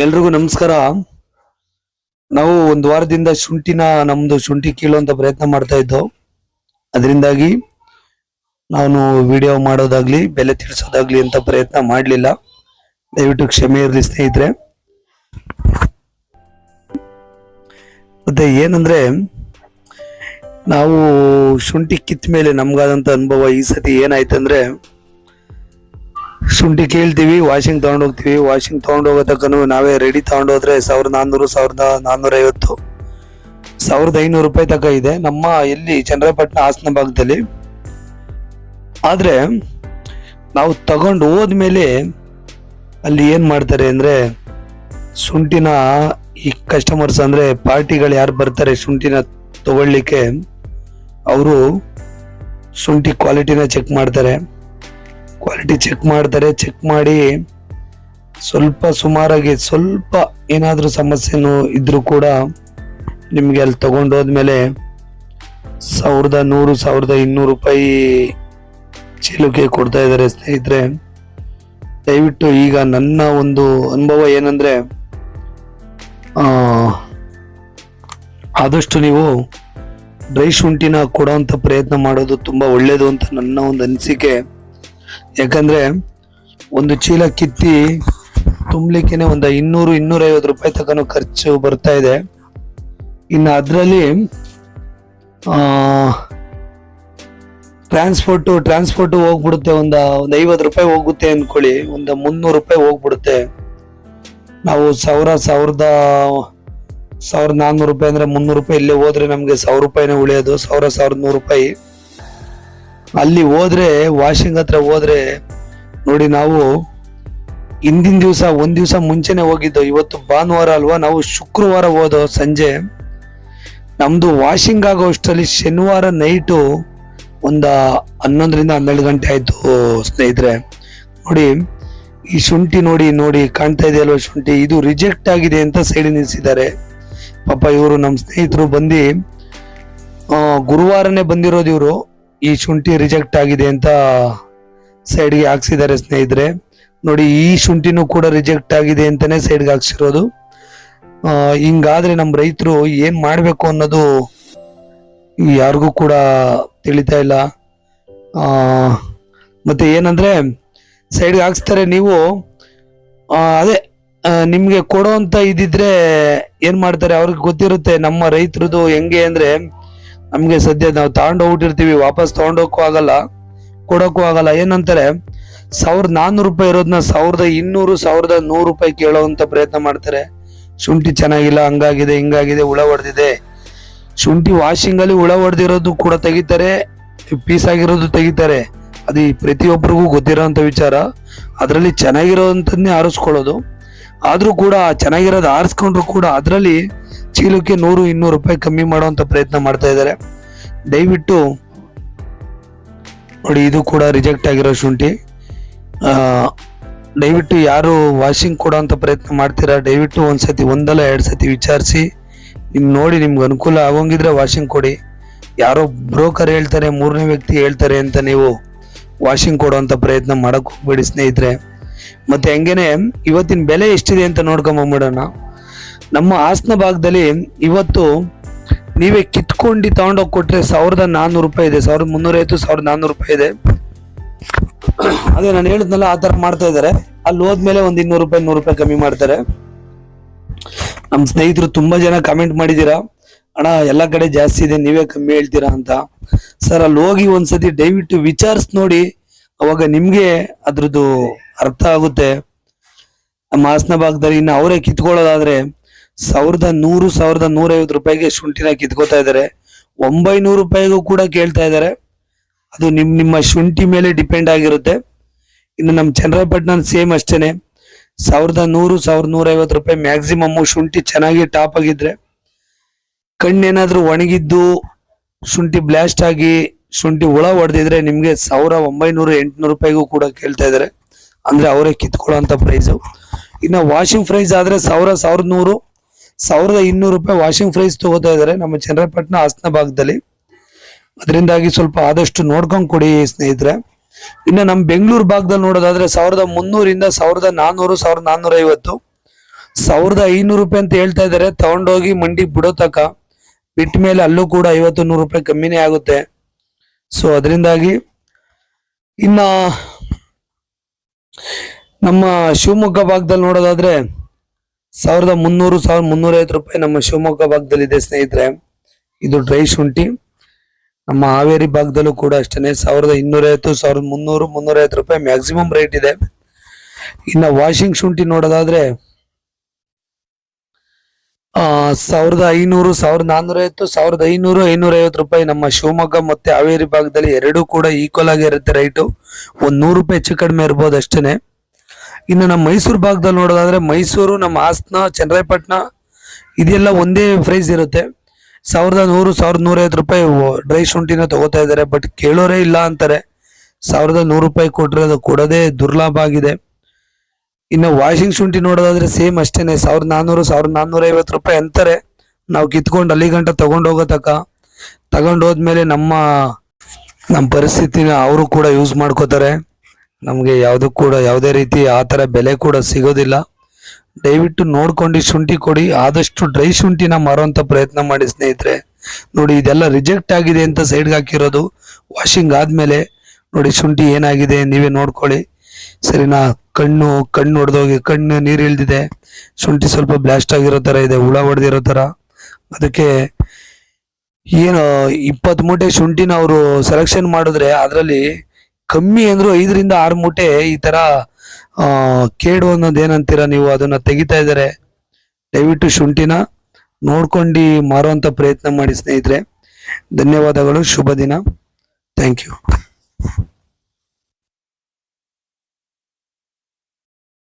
ಎಲ್ರಿಗೂ ನಮಸ್ಕಾರ. ನಾವು ಒಂದು ವಾರದಿಂದ ಶುಂಠಿನ ನಮ್ದು ಶುಂಠಿ ಕೀಳುವಂತ ಪ್ರಯತ್ನ ಮಾಡ್ತಾ ಇದ್ದೋ. ಅದರಿಂದಾಗಿ ನಾನು ವಿಡಿಯೋ ಮಾಡೋದಾಗ್ಲಿ, ಬೆಲೆ ತಿಳಿಸೋದಾಗ್ಲಿ ಅಂತ ಪ್ರಯತ್ನ ಮಾಡಲಿಲ್ಲ. ದಯವಿಟ್ಟು ಕ್ಷಮೆ ಇರಲಿ ಸ್ನೇಹಿತರೆ. ಮತ್ತೆ ಏನಂದ್ರೆ, ನಾವು ಶುಂಠಿ ಕಿತ್ತ ಮೇಲೆ ನಮ್ಗಾದಂತ ಅನುಭವ ಈ ಸತಿ ಏನಾಯ್ತಂದ್ರೆ ಶುಂಠಿ ಕೇಳ್ತೀವಿ ವಾಷಿಂಗ್ ತೊಗೊಂಡು ಹೋಗ್ತೀವಿ. ವಾಷಿಂಗ್ ತೊಗೊಂಡು ಹೋಗೋ ನಾವೇ ರೆಡಿ ತೊಗೊಂಡೋದ್ರೆ ಸಾವಿರದ ನಾನ್ನೂರು ಸಾವಿರದ ನಾನ್ನೂರೈವತ್ತು ಸಾವಿರದ ಐನೂರು ರೂಪಾಯಿ ತಕ ಇದೆ. ನಮ್ಮ ಇಲ್ಲಿ ಚಂದ್ರಪಟ್ಟಣ ಹಾಸನ ಭಾಗದಲ್ಲಿ. ಆದ್ರೆ ನಾವು ತಗೊಂಡು ಹೋದ್ಮೇಲೆ ಅಲ್ಲಿ ಏನು ಮಾಡ್ತಾರೆ ಅಂದ್ರೆ ಶುಂಠಿನ ಈ ಕಸ್ಟಮರ್ಸ್ ಅಂದ್ರೆ ಪಾರ್ಟಿಗಳು ಯಾರು ಬರ್ತಾರೆ ಶುಂಠಿನ ತಗೊಳ್ಳಿಕ್ಕೆ, ಅವರು ಶುಂಠಿ ಕ್ವಾಲಿಟಿನ ಚೆಕ್ ಮಾಡ್ತಾರೆ. ಕ್ವಾಲಿಟಿ ಚೆಕ್ ಮಾಡ್ತಾರೆ ಚೆಕ್ ಮಾಡಿ ಸ್ವಲ್ಪ ಸುಮಾರಾಗಿ ಸ್ವಲ್ಪ ಏನಾದರೂ ಸಮಸ್ಯೆನೂ ಇದ್ದರೂ ಕೂಡ ನಿಮಗೆ ಅಲ್ಲಿ ತಗೊಂಡು ಹೋದ್ಮೇಲೆ ಸಾವಿರದ ನೂರು, ಸಾವಿರದ ಇನ್ನೂರು ರೂಪಾಯಿ ಚೀಲಕ್ಕೆ ಕೊಡ್ತಾ ಇದ್ದಾರೆ ಸ್ನೇಹಿತರೆ. ದಯವಿಟ್ಟು ಈಗ ನನ್ನ ಒಂದು ಅನುಭವ ಏನಂದರೆ ಆದಷ್ಟು ನೀವು ಡ್ರೈ ಶುಂಠಿನ ಕೊಡೋಂಥ ಪ್ರಯತ್ನ ಮಾಡೋದು ತುಂಬ ಒಳ್ಳೆಯದು ಅಂತ ನನ್ನ ಒಂದು ಅನಿಸಿಕೆ. ಯಾಕಂದ್ರೆ ಒಂದು ಚೀಲ ಕಿತ್ತಿ ತುಂಬಲಿಕ್ಕೆ ಒಂದು ಇನ್ನೂರು, ಇನ್ನೂರೈವತ್ತು ರೂಪಾಯಿ ತನಕ ಖರ್ಚು ಬರ್ತಾ ಇದೆ. ಇನ್ನು ಅದರಲ್ಲಿ ಟ್ರಾನ್ಸ್ಪೋರ್ಟು ಟ್ರಾನ್ಸ್ಪೋರ್ಟು ಹೋಗ್ಬಿಡುತ್ತೆ. ಒಂದು ಒಂದು ಐವತ್ತು ರೂಪಾಯಿ ಹೋಗುತ್ತೆ ಅಂದ್ಕೊಳ್ಳಿ. ಒಂದು ಮುನ್ನೂರು ರೂಪಾಯಿ ಹೋಗ್ಬಿಡುತ್ತೆ. ನಾವು ಸಾವಿರ, ಸಾವಿರದ ಸಾವಿರದ ನಾನ್ನೂರು ರೂಪಾಯಿ ಅಂದರೆ ಮುನ್ನೂರು ರೂಪಾಯಿ ಇಲ್ಲೇ ಹೋದ್ರೆ ನಮಗೆ ಸಾವಿರ ರೂಪಾಯಿನೇ ಉಳಿಯೋದು. ಸಾವಿರ, ಸಾವಿರದ ನೂರು ರೂಪಾಯಿ. ಅಲ್ಲಿ ಹೋದ್ರೆ ವಾಷಿಂಗ್ ಹತ್ರ ಹೋದ್ರೆ, ನೋಡಿ ನಾವು ಹಿಂದಿನ ದಿವಸ, ಒಂದ್ ದಿವಸ ಮುಂಚೆನೆ ಹೋಗಿದ್ದು. ಇವತ್ತು ಭಾನುವಾರ ಅಲ್ವಾ, ನಾವು ಶುಕ್ರವಾರ ಹೋದೋ ಸಂಜೆ. ನಮ್ದು ವಾಷಿಂಗ್ ಆಗೋ ಅಷ್ಟರಲ್ಲಿ ಶನಿವಾರ ನೈಟು ಒಂದ ಹನ್ನೊಂದರಿಂದ ಹನ್ನೆರಡು ಗಂಟೆ ಆಯ್ತು ಸ್ನೇಹಿತರೆ. ನೋಡಿ, ಈ ಶುಂಠಿ ನೋಡಿ ನೋಡಿ, ಕಾಣ್ತಾ ಇದೆಯಲ್ವ ಶುಂಠಿ? ಇದು ರಿಜೆಕ್ಟ್ ಆಗಿದೆ ಅಂತ ಸೈಡ್ ನಿಲ್ಲಿಸಿದ್ದಾರೆ ಪಾಪ ಇವರು ನಮ್ಮ ಸ್ನೇಹಿತರು ಬಂದು ಗುರುವಾರನೇ ಬಂದಿರೋದು ಇವರು. ಈ ಶುಂಠಿ ರಿಜೆಕ್ಟ್ ಆಗಿದೆ ಅಂತ ಸೈಡ್ಗೆ ಹಾಕ್ಸಿದ್ದಾರೆ ಸ್ನೇಹಿತರೆ. ನೋಡಿ, ಈ ಶುಂಠಿನೂ ಕೂಡ ರಿಜೆಕ್ಟ್ ಆಗಿದೆ ಅಂತಲೇ ಸೈಡ್ಗೆ ಹಾಕ್ಸಿರೋದು. ಹಿಂಗಾದರೆ ನಮ್ಮ ರೈತರು ಏನು ಮಾಡಬೇಕು ಅನ್ನೋದು ಯಾರಿಗೂ ಕೂಡ ತಿಳಿತಾ ಇಲ್ಲ. ಮತ್ತು ಏನಂದ್ರೆ ಸೈಡ್ಗೆ ಹಾಕ್ಸ್ತಾರೆ ನೀವು. ಅದೇ ನಿಮಗೆ ಕೊಡೋ ಅಂತ ಇದ್ದಿದ್ರೆ ಏನು ಮಾಡ್ತಾರೆ? ಅವ್ರಿಗೆ ಗೊತ್ತಿರುತ್ತೆ, ನಮ್ಮ ರೈತರದು ಹೆಂಗೆ ಅಂದ್ರೆ ನಮ್ಗೆ ಸದ್ಯ ನಾವು ತಗೊಂಡು ಹೋಗ್ಬಿಟ್ಟಿರ್ತೀವಿ, ವಾಪಸ್ ತಗೊಂಡೋಕ್ಕೂ ಆಗಲ್ಲ, ಕೊಡೋಕ್ಕೂ ಆಗಲ್ಲ. ಏನಂತಾರೆ, ಸಾವಿರದ ನಾನ್ನೂರು ರೂಪಾಯಿ ಇರೋದನ್ನ ಸಾವಿರದ ಇನ್ನೂರು, ಸಾವಿರದ ನೂರು ರೂಪಾಯಿ ಕೇಳೋವಂಥ ಪ್ರಯತ್ನ ಮಾಡ್ತಾರೆ. ಶುಂಠಿ ಚೆನ್ನಾಗಿಲ್ಲ, ಹಂಗಾಗಿದೆ, ಹಿಂಗಾಗಿದೆ, ಹುಳ ಹೊಡೆದಿದೆ. ಶುಂಠಿ ವಾಷಿಂಗಲ್ಲಿ ಹುಳ ಹೊಡೆದಿರೋದು ಕೂಡ ತೆಗಿತಾರೆ ಪೀಸ್ ಆಗಿರೋದು ತೆಗಿತಾರೆ. ಅದು ಪ್ರತಿಯೊಬ್ಬರಿಗೂ ಗೊತ್ತಿರೋವಂಥ ವಿಚಾರ. ಅದರಲ್ಲಿ ಚೆನ್ನಾಗಿರೋಂಥದ್ನೇ ಆರಿಸ್ಕೊಳ್ಳೋದು. ಆದ್ರೂ ಕೂಡ ಚೆನ್ನಾಗಿರೋದು ಆರಿಸ್ಕೊಂಡ್ರು ಕೂಡ ಅದರಲ್ಲಿ ಚೀಲಕ್ಕೆ ನೂರು, ಇನ್ನೂರು ರೂಪಾಯಿ ಕಮ್ಮಿ ಮಾಡುವಂಥ ಪ್ರಯತ್ನ ಮಾಡ್ತಾ ಇದ್ದಾರೆ. ದಯವಿಟ್ಟು ನೋಡಿ, ಇದು ಕೂಡ ರಿಜೆಕ್ಟ್ ಆಗಿರೋ ಶುಂಠಿ. ದಯವಿಟ್ಟು ಯಾರು ವಾಷಿಂಗ್ ಕೊಡೋಂಥ ಪ್ರಯತ್ನ ಮಾಡ್ತೀರಾ, ದಯವಿಟ್ಟು ಒಂದ್ಸತಿ, ಒಂದಲ್ಲ ಎರಡು ಸತಿ ವಿಚಾರಿಸಿ. ನಿಮ್ ನೋಡಿ, ನಿಮ್ಗೆ ಅನುಕೂಲ ಆಗೋಂಗಿದ್ರೆ ವಾಷಿಂಗ್ ಕೊಡಿ. ಯಾರೋ ಬ್ರೋಕರ್ ಹೇಳ್ತಾರೆ, ಮೂರನೇ ವ್ಯಕ್ತಿ ಹೇಳ್ತಾರೆ ಅಂತ ನೀವು ವಾಷಿಂಗ್ ಕೊಡೋವಂಥ ಪ್ರಯತ್ನ ಮಾಡೋಕೆ ಹೋಗ್ಬೇಡಿ ಸ್ನೇಹಿತರೆ. ಮತ್ತೆ ಹಂಗೇನೆ ಇವತ್ತಿನ ಬೆಲೆ ಎಷ್ಟಿದೆ ಅಂತ ನೋಡ್ಕೊಂಬಂಬಿಡೋಣ ನಮ್ಮ ಹಾಸನ ಭಾಗದಲ್ಲಿ ಇವತ್ತು ನೀವೇ ಕಿತ್ಕೊಂಡು ತಗೊಂಡೋಗಿ ಕೊಟ್ರೆ ಸಾವಿರದ ನಾನ್ನೂರು ರೂಪಾಯಿ ಇದೆ. ಸಾವಿರದ ಮುನ್ನೂರೈವತ್ತು ಸಾವಿರದ ನಾನ್ನೂರು ರೂಪಾಯಿ ಇದೆ. ಅದೇ ನಾನು ಹೇಳಿದ್ನಲ್ಲ ಆ ತರ ಮಾಡ್ತಾ ಇದ್ದಾರೆ. ಅಲ್ಲಿ ಹೋದ್ಮೇಲೆ ಒಂದ್ ಇನ್ನೂರು ರೂಪಾಯಿ ನೂರು ರೂಪಾಯಿ ಕಮ್ಮಿ ಮಾಡ್ತಾರೆ. ನಮ್ಮ ಸ್ನೇಹಿತರು ತುಂಬಾ ಜನ ಕಮೆಂಟ್ ಮಾಡಿದ್ದೀರಾ? ಅಣ್ಣ, ಎಲ್ಲ ಕಡೆ ಜಾಸ್ತಿ ಇದೆ, ನೀವೇ ಕಮ್ಮಿ ಹೇಳ್ತೀರಾ ಅಂತ. ಸರ್, ಅಲ್ಲಿ ಹೋಗಿ ಒಂದ್ಸತಿ ದಯವಿಟ್ಟು ವಿಚಾರಿಸ್ ನೋಡಿ. ಅವಾಗ ನಿಮ್ಗೆ ಅದ್ರದ್ದು ಅರ್ಥ ಆಗುತ್ತೆ. ನಮ್ಮ ಹಾಸನ ಭಾಗದಲ್ಲಿ ಇನ್ನು ಅವರೇ ಕಿತ್ಕೊಳ್ಳೋದಾದ್ರೆ ಸಾವಿರದ ನೂರು, ಸಾವಿರದ ನೂರೈವತ್ತು ರೂಪಾಯಿಗೆ ಶುಂಠಿನ ಕಿತ್ಕೋತಾ ಇದ್ದಾರೆ. ಒಂಬೈನೂರು ರೂಪಾಯಿಗೂ ಕೂಡ ಕೇಳ್ತಾ ಇದ್ದಾರೆ. ಅದು ನಿಮ್, ನಿಮ್ಮ ಶುಂಠಿ ಮೇಲೆ ಡಿಪೆಂಡ್ ಆಗಿರುತ್ತೆ. ಇನ್ನು ನಮ್ಮ ಚಂದ್ರಪಟ್ಟಣ ಸೇಮ್ ಅಷ್ಟೇನೆ. ಸಾವಿರದ ನೂರು, ಸಾವಿರದ ನೂರೈವತ್ತು ರೂಪಾಯಿ ಮ್ಯಾಕ್ಸಿಮಮ್ ಶುಂಠಿ ಚೆನ್ನಾಗಿ ಟಾಪ್ ಆಗಿದ್ರೆ ಕಣ್ಣೇನಾದರೂ ಒಣಗಿದ್ದು ಶುಂಠಿ ಬ್ಲಾಸ್ಟ್ ಆಗಿ ಶುಂಠಿ ಹುಳ ಹೊಡೆದಿದ್ರೆ ನಿಮಗೆ ಸಾವಿರ ಒಂಬೈನೂರು ಎಂಟುನೂರು ರೂಪಾಯಿಗೂ ಕೂಡ ಕೇಳ್ತಾ ಇದ್ದಾರೆ ಅಂದ್ರೆ ಅವರೇ ಕಿತ್ಕೊಳ್ಳೋಂಥ ಪ್ರೈಸು ಇನ್ನು ವಾಷಿಂಗ್ ಪ್ರೈಸ್ ಆದ್ರೆ ಸಾವಿರ ಸಾವಿರದ ನೂರು ಸಾವಿರದ ಇನ್ನೂರು ರೂಪಾಯಿ ವಾಷಿಂಗ್ ಪ್ರೈಸ್ ತಗೋತಾ ಇದ್ದಾರೆ ನಮ್ಮ ಚಂದ್ರಪಟ್ಟಣ ಹಾಸನ ಭಾಗದಲ್ಲಿ. ಅದರಿಂದಾಗಿ ಸ್ವಲ್ಪ ಆದಷ್ಟು ನೋಡ್ಕೊಂಡು ಕೊಡಿ ಸ್ನೇಹಿತರೆ. ಇನ್ನು ನಮ್ಮ ಬೆಂಗಳೂರು ಭಾಗದಲ್ಲಿ ನೋಡೋದಾದ್ರೆ ಸಾವಿರದ ಮುನ್ನೂರಿಂದ ಸಾವಿರದ ನಾನ್ನೂರು ಸಾವಿರದ ನಾನ್ನೂರ ಐವತ್ತು ಸಾವಿರದ ಐನೂರು ರೂಪಾಯಿ ಅಂತ ಹೇಳ್ತಾ ಇದಾರೆ. ತಗೊಂಡೋಗಿ ಮಂಡಿಗೆ ಬಿಡೋ ತಕ ಬಿಟ್ಟ ಮೇಲೆ ಅಲ್ಲೂ ಕೂಡ ಐವತ್ತು ನೂರು ರೂಪಾಯಿ ಕಮ್ಮಿನೇ ಆಗುತ್ತೆ. ಸೊ ಅದರಿಂದಾಗಿ ಇನ್ನ ನಮ್ಮ ಶಿವಮೊಗ್ಗ ಭಾಗದಲ್ಲಿ ನೋಡೋದಾದ್ರೆ ಸಾವಿರದ ಮುನ್ನೂರು, ಸಾವಿರದ ಮುನ್ನೂರೈವತ್ತು ರೂಪಾಯಿ ನಮ್ಮ ಶಿವಮೊಗ್ಗ ಭಾಗದಲ್ಲಿ ಇದೆ ಸ್ನೇಹಿತರೆ. ಇದು ಡ್ರೈ ಶುಂಠಿ. ನಮ್ಮ ಹಾವೇರಿ ಭಾಗದಲ್ಲೂ ಕೂಡ ಅಷ್ಟೇ ಸಾವಿರದ ಇನ್ನೂರೈವತ್ತು, ಸಾವಿರದ ಮುನ್ನೂರು, ಮುನ್ನೂರೈವತ್ತು ರೂಪಾಯಿ ಮ್ಯಾಕ್ಸಿಮಮ್ ರೇಟ್ ಇದೆ. ಇನ್ನು ವಾಷಿಂಗ್ ಶುಂಠಿ ನೋಡೋದಾದ್ರೆ ಸಾವಿರದ ಐನೂರು, ಸಾವಿರದ ನಾನ್ನೂರೈವತ್ತು ಸಾವಿರದ ಐನೂರು ಐನೂರೈವತ್ತು ರೂಪಾಯಿ ನಮ್ಮ ಶಿವಮೊಗ್ಗ ಮತ್ತೆ ಹಾವೇರಿ ಭಾಗದಲ್ಲಿ ಎರಡೂ ಕೂಡ ಈಕ್ವಲ್ ಆಗಿ ಇರುತ್ತೆ ರೈಟು ಒಂದು ನೂರು ರೂಪಾಯಿ ಹೆಚ್ಚು ಕಡಿಮೆ ಇರ್ಬೋದು ಅಷ್ಟೇ ಇನ್ನು ನಮ್ಮ ಮೈಸೂರು ಭಾಗದಲ್ಲಿ ನೋಡೋದಾದ್ರೆ ಮೈಸೂರು, ನಮ್ಮ ಹಾಸನ ಚನ್ನರಾಯಪಟ್ಟಣ ಇದೆಲ್ಲ ಒಂದೇ ಪ್ರೈಸ್ ಇರುತ್ತೆ. ಸಾವಿರದ ನೂರು, ಸಾವಿರದ ನೂರೈವತ್ತು ರೂಪಾಯಿ ಡ್ರೈ ಶುಂಠಿನ ತಗೋತಾ ಇದ್ದಾರೆ ಬಟ್ ಕೇಳೋರೇ ಇಲ್ಲ ಅಂತಾರೆ. ಸಾವಿರದ ನೂರು ರೂಪಾಯಿ ಕೊಟ್ಟರೆ ಅದು ಕೊಡೋದೇ ದುರ್ಲಾಭ ಆಗಿದೆ. ಇನ್ನು ವಾಷಿಂಗ್ ಶುಂಠಿ ನೋಡೋದಾದ್ರೆ ಸೇಮ್ ಅಷ್ಟೇನೆ, ಸಾವಿರದ ನಾನ್ನೂರು ಸಾವಿರದ ನಾನ್ನೂರ ಐವತ್ತು ರೂಪಾಯಿ ಅಂತಾರೆ. ನಾವು ಕಿತ್ಕೊಂಡು ಅಲ್ಲಿ ಗಂಟ ತಗೊಂಡು ಹೋಗೋ ತಕ. ಹೋದ್ಮೇಲೆ ನಮ್ಮ ನಮ್ಮ ಪರಿಸ್ಥಿತಿನ ಅವರು ಕೂಡ ಯೂಸ್ ಮಾಡ್ಕೋತಾರೆ. ನಮಗೆ ಯಾವುದು ಕೂಡ ಯಾವುದೇ ರೀತಿ ಆ ಥರ ಬೆಲೆ ಕೂಡ ಸಿಗೋದಿಲ್ಲ. ದಯವಿಟ್ಟು ನೋಡ್ಕೊಂಡು ಶುಂಠಿ ಕೊಡಿ. ಆದಷ್ಟು ಡ್ರೈ ಶುಂಠಿನ ಮಾರುವಂಥ ಪ್ರಯತ್ನ ಮಾಡಿ ಸ್ನೇಹಿತರೆ. ನೋಡಿ, ಇದೆಲ್ಲ ರಿಜೆಕ್ಟ್ ಆಗಿದೆ ಅಂತ ಸೈಡ್ಗೆ ಹಾಕಿರೋದು. ವಾಷಿಂಗ್ ಆದಮೇಲೆ ನೋಡಿ ಶುಂಠಿ ಏನಾಗಿದೆ ನೀವೇ ನೋಡ್ಕೊಳ್ಳಿ. ಸರಿನಾ? ಕಣ್ಣು ಕಣ್ಣು ಹೊಡೆದೋಗಿ ಕಣ್ಣು ನೀರು ಇಳ್ದಿದೆ. ಶುಂಠಿ ಸ್ವಲ್ಪ ಬ್ಲಾಸ್ಟ್ ಆಗಿರೋ ತರ ಇದೆ ಹುಳ ಹೊಡೆದಿರೋ ತರ. ಅದಕ್ಕೆ ಏನು ಇಪ್ಪತ್ತು ಮೂಟೆ ಶುಂಠಿನ ಅವರು ಸೆಲೆಕ್ಷನ್ ಮಾಡಿದ್ರೆ ಅದರಲ್ಲಿ ಕಮ್ಮಿ ಅಂದರೂ ಐದರಿಂದ ಆರು ಮೂಟೆ ಈ ಆ, ಕೇಡು ಅನ್ನೋದು ಏನಂತೀರ ನೀವು ಅದನ್ನ ತೆಗಿತಾ ಇದ್ದಾರೆ. ದಯವಿಟ್ಟು ಶುಂಠಿನ ನೋಡ್ಕೊಂಡು ಮಾರುವಂತ ಪ್ರಯತ್ನ ಮಾಡಿ ಸ್ನೇಹಿತರೆ. ಧನ್ಯವಾದಗಳು ಶುಭ ದಿನ. Thank you